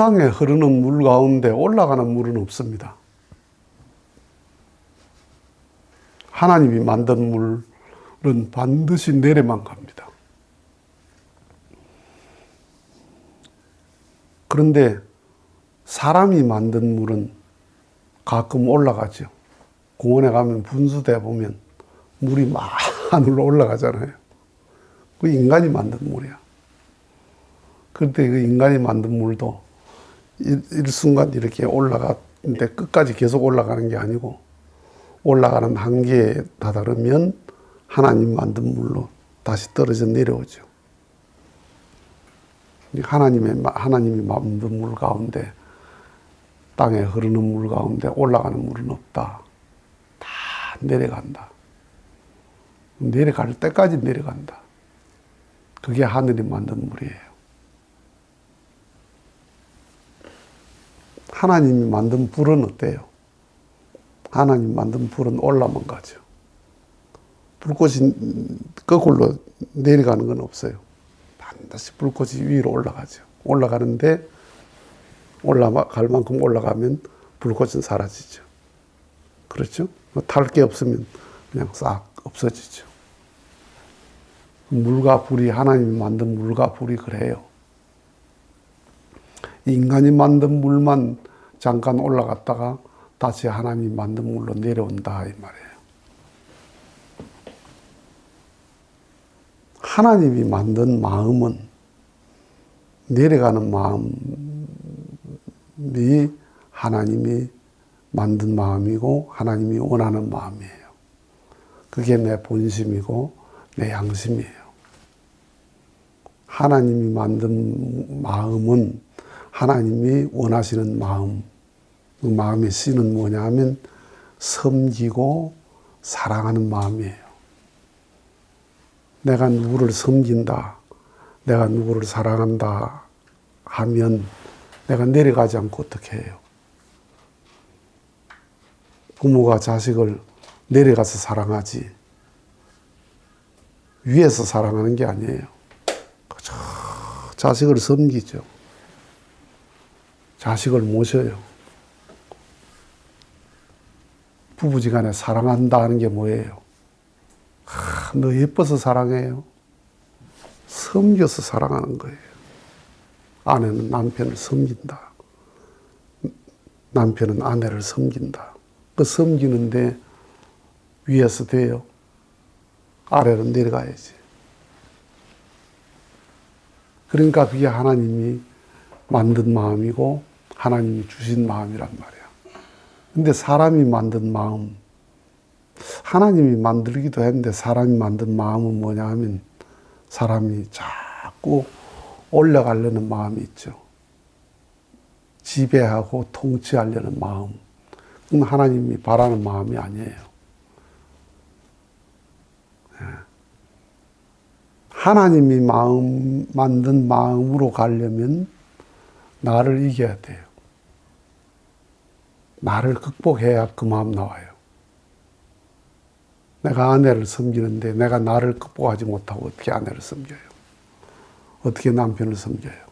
세상에 흐르는 물 가운데 올라가는 물은 없습니다. 하나님이 만든 물은 반드시 내려만 갑니다. 그런데 사람이 만든 물은 가끔 올라가죠. 공원에 가면 분수대 보면 물이 막 하늘로 올라가잖아요. 그 인간이 만든 물이야. 그런데 그 인간이 만든 물도 일, 일순간 이렇게 올라가는데 끝까지 계속 올라가는 게 아니고 올라가는 한계에 다다르면 하나님 만든 물로 다시 떨어져 내려오죠. 하나님의 하나님이 만든 물 가운데 땅에 흐르는 물 가운데 올라가는 물은 없다. 다 내려간다. 내려갈 때까지 내려간다. 그게 하늘이 만든 물이에요. 하나님이 만든 불은 어때요? 하나님 만든 불은 올라만 가죠. 불꽃이 거꾸로 내려가는 건 없어요. 반드시 불꽃이 위로 올라가죠. 올라가는데 올라갈 만큼 올라가면 불꽃은 사라지죠. 그렇죠? 탈 게 없으면 그냥 싹 없어지죠. 물과 불이 하나님이 만든 물과 불이 그래요. 인간이 만든 물만 잠깐 올라갔다가 다시 하나님 만든 물로 내려온다 이 말이에요. 하나님이 만든 마음은 내려가는 마음이 하나님이 만든 마음이고 하나님이 원하는 마음이에요. 그게 내 본심이고 내 양심이에요. 하나님이 만든 마음은 하나님이 원하시는 마음, 그 마음의 씨는 뭐냐 하면 섬기고 사랑하는 마음이에요. 내가 누구를 섬긴다, 내가 누구를 사랑한다 하면 내가 내려가지 않고 어떻게 해요? 부모가 자식을 내려가서 사랑하지, 위에서 사랑하는 게 아니에요. 그저 자식을 섬기죠. 자식을 모셔요. 부부지간에 사랑한다 하는 게 뭐예요? 아, 너 예뻐서 사랑해요. 섬겨서 사랑하는 거예요. 아내는 남편을 섬긴다. 남편은 아내를 섬긴다. 그 섬기는데 위에서 돼요. 아래로 내려가야지. 그러니까 그게 하나님이 만든 마음이고 하나님이 주신 마음이란 말이야. 근데 사람이 만든 마음, 하나님이 만들기도 했는데 사람이 만든 마음은 뭐냐 하면 사람이 자꾸 올라가려는 마음이 있죠. 지배하고 통치하려는 마음. 그건 하나님이 바라는 마음이 아니에요. 예. 하나님이 마음, 만든 마음으로 가려면 나를 이겨야 돼요. 나를 극복해야 그 마음 나와요. 내가 아내를 섬기는데 내가 나를 극복하지 못하고 어떻게 아내를 섬겨요? 어떻게 남편을 섬겨요?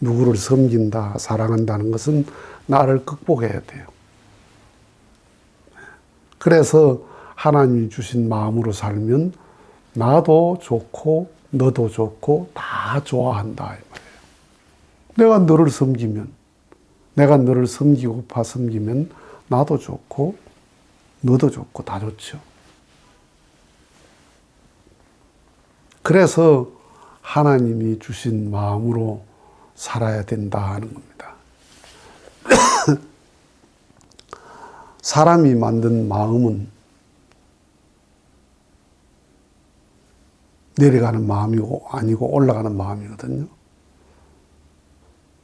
누구를 섬긴다, 사랑한다는 것은 나를 극복해야 돼요. 그래서 하나님이 주신 마음으로 살면 나도 좋고 너도 좋고 다 좋아한다. 내가 너를 섬기면 내가 너를 섬기고 파 섬기면 나도 좋고 너도 좋고 다 좋죠. 그래서 하나님이 주신 마음으로 살아야 된다 하는 겁니다. 사람이 만든 마음은 내려가는 마음이고 아니고 올라가는 마음이거든요.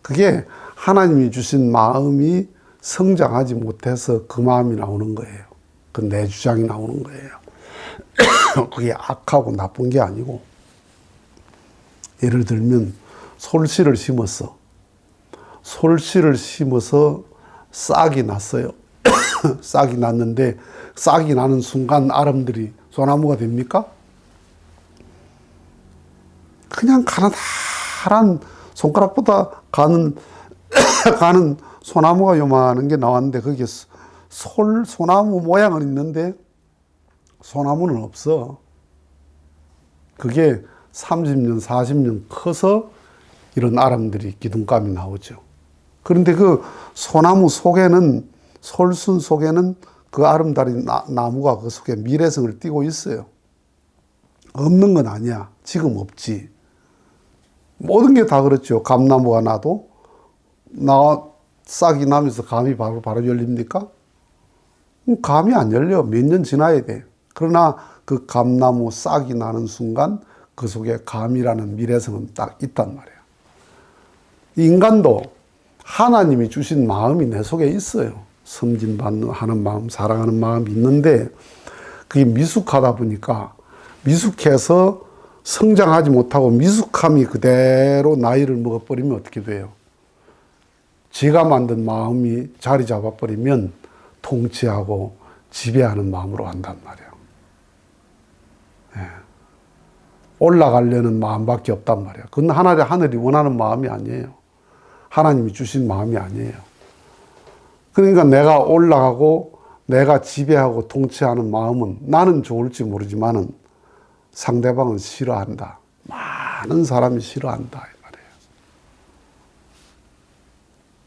그게 하나님이 주신 마음이 성장하지 못해서 그 마음이 나오는 거예요. 그 내 주장이 나오는 거예요. 그게 악하고 나쁜 게 아니고 예를 들면 솔씨를 심었어. 솔씨를 심어서 싹이 났어요. 싹이 났는데 싹이 나는 순간 아름들이 소나무가 됩니까? 그냥 가나다란 손가락보다 가는 가는 소나무가 요만한 게 나왔는데 거기에 솔 소나무 모양은 있는데 소나무는 없어. 그게 30년, 40년 커서 이런 아람들이 기둥감이 나오죠. 그런데 그 소나무 속에는 솔순 속에는 그 아름다운 나, 나무가 그 속에 미래성을 띠고 있어요. 없는 건 아니야. 지금 없지. 모든 게 다 그렇죠. 감나무가 나도 나 싹이 나면서 감이 바로 바로 열립니까? 음, 감이 안 열려. 몇 년 지나야 돼. 그러나 그 감나무 싹이 나는 순간 그 속에 감이라는 미래성은 딱 있단 말이야. 인간도 하나님이 주신 마음이 내 속에 있어요. 섬진받는 하는 마음, 사랑하는 마음이 있는데 그게 미숙하다 보니까 미숙해서 성장하지 못하고 미숙함이 그대로 나이를 먹어버리면 어떻게 돼요? 지가 만든 마음이 자리 잡아버리면 통치하고 지배하는 마음으로 한단 말이야. 예. 올라가려는 마음밖에 없단 말이야. 그건 하나님, 하늘이 원하는 마음이 아니에요. 하나님이 주신 마음이 아니에요. 그러니까 내가 올라가고 내가 지배하고 통치하는 마음은 나는 좋을지 모르지만은 상대방은 싫어한다. 많은 사람이 싫어한다. 이 말이에요.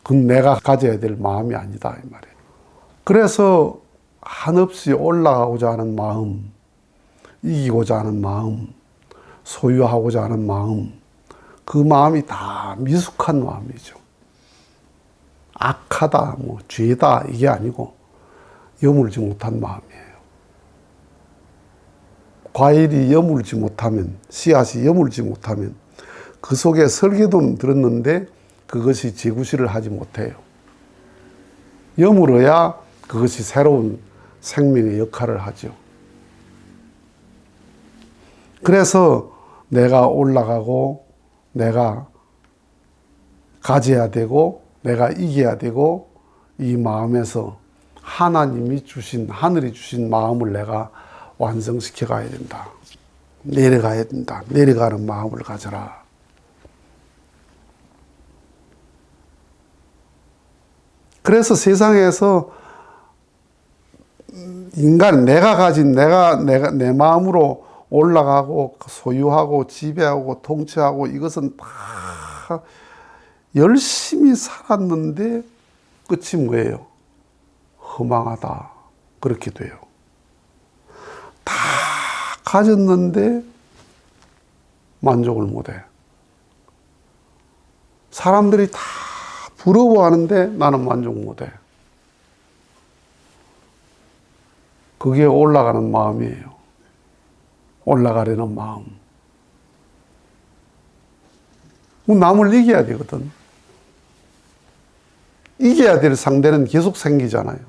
그건 내가 가져야 될 마음이 아니다. 이 말이에요. 그래서 한없이 올라가고자 하는 마음, 이기고자 하는 마음, 소유하고자 하는 마음, 그 마음이 다 미숙한 마음이죠. 악하다, 뭐, 죄다, 이게 아니고, 여물지 못한 마음이에요. 과일이 여물지 못하면, 씨앗이 여물지 못하면, 그 속에 설계도는 들었는데, 그것이 재구실을 하지 못해요. 여물어야 그것이 새로운 생명의 역할을 하죠. 그래서 내가 올라가고 내가 가져야 되고 내가 이겨야 되고 이 마음에서 하나님이 주신 하늘이 주신 마음을 내가 완성시켜 가야 된다. 내려가야 된다. 내려가는 마음을 가져라. 그래서 세상에서 인간 내가 가진 내가 내가 내 마음으로 올라가고 소유하고 지배하고 통치하고 이것은 다 열심히 살았는데 끝이 뭐예요? 허망하다. 그렇게 돼요. 다 가졌는데 만족을 못 해. 사람들이 다 부러워하는데 나는 만족 못 해. 그게 올라가는 마음이에요. 올라가려는 마음. 남을 이겨야 되거든. 이겨야 될 상대는 계속 생기잖아요.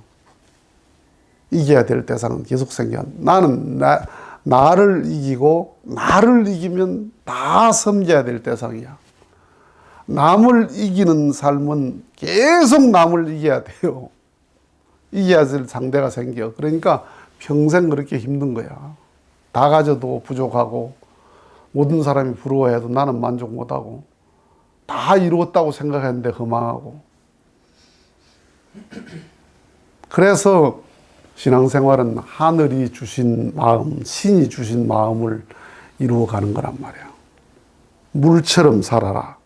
이겨야 될 대상은 계속 생겨. 나는 나, 나를 이기고, 나를 이기면 다 섬겨야 될 대상이야. 남을 이기는 삶은 계속 남을 이겨야 돼요. 이겨야 될 상대가 생겨. 그러니까 평생 그렇게 힘든 거야. 다 가져도 부족하고, 모든 사람이 부러워해도 나는 만족 못하고, 다 이루었다고 생각했는데 허망하고. 그래서 신앙생활은 하늘이 주신 마음, 신이 주신 마음을 이루어가는 거란 말이야. 물처럼 살아라.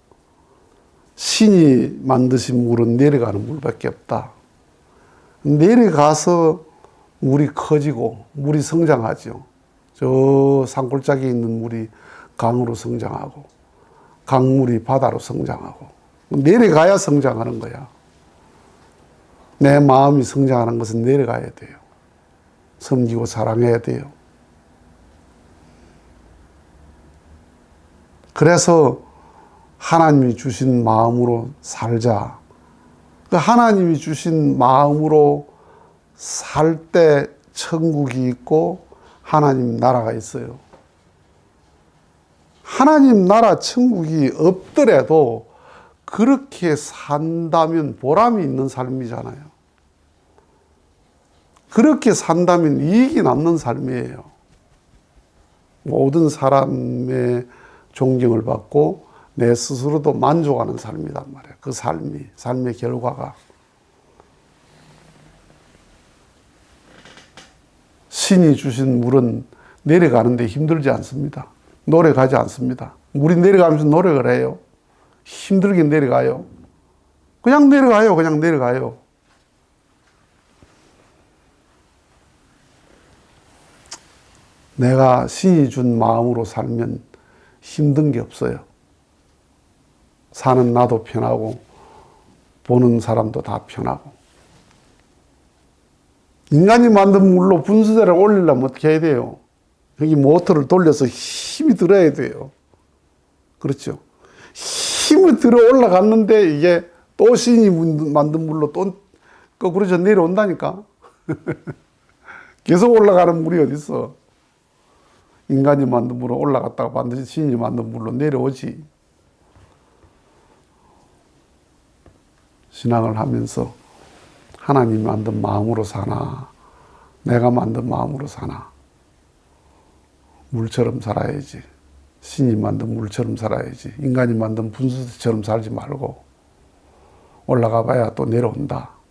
신이 만드신 물은 내려가는 물밖에 없다. 내려가서 물이 커지고 물이 성장하죠. 저 산골짜기에 있는 물이 강으로 성장하고 강물이 바다로 성장하고 내려가야 성장하는 거야. 내 마음이 성장하는 것은 내려가야 돼요. 섬기고 사랑해야 돼요. 그래서 하나님이 주신 마음으로 살자. 그 하나님이 주신 마음으로 살 때 천국이 있고 하나님 나라가 있어요. 하나님 나라 천국이 없더라도 그렇게 산다면 보람이 있는 삶이잖아요. 그렇게 산다면 이익이 남는 삶이에요. 모든 사람의 존경을 받고 내 스스로도 만족하는 삶이란 말이야. 그 삶이, 삶의 결과가. 신이 주신 물은 내려가는데 힘들지 않습니다. 노래 가지 않습니다. 물이 내려가면서 노력을 해요. 힘들게 내려가요. 그냥 내려가요. 그냥 내려가요. 내가 신이 준 마음으로 살면 힘든 게 없어요. 사는 나도 편하고, 보는 사람도 다 편하고. 인간이 만든 물로 분수대를 올리려면 어떻게 해야 돼요? 여기 모터를 돌려서 힘이 들어야 돼요. 그렇죠. 힘을 들어 올라갔는데 이게 또 신이 만든 물로 또 거꾸로져 내려온다니까. 계속 올라가는 물이 어딨어. 인간이 만든 물은 올라갔다가 반드시 신이 만든 물로 내려오지. 신앙을 하면서 하나님 만든 마음으로 사나, 내가 만든 마음으로 사나, 물처럼 살아야지. 신이 만든 물처럼 살아야지. 인간이 만든 분수처럼 살지 말고 올라가 봐야 또 내려온다.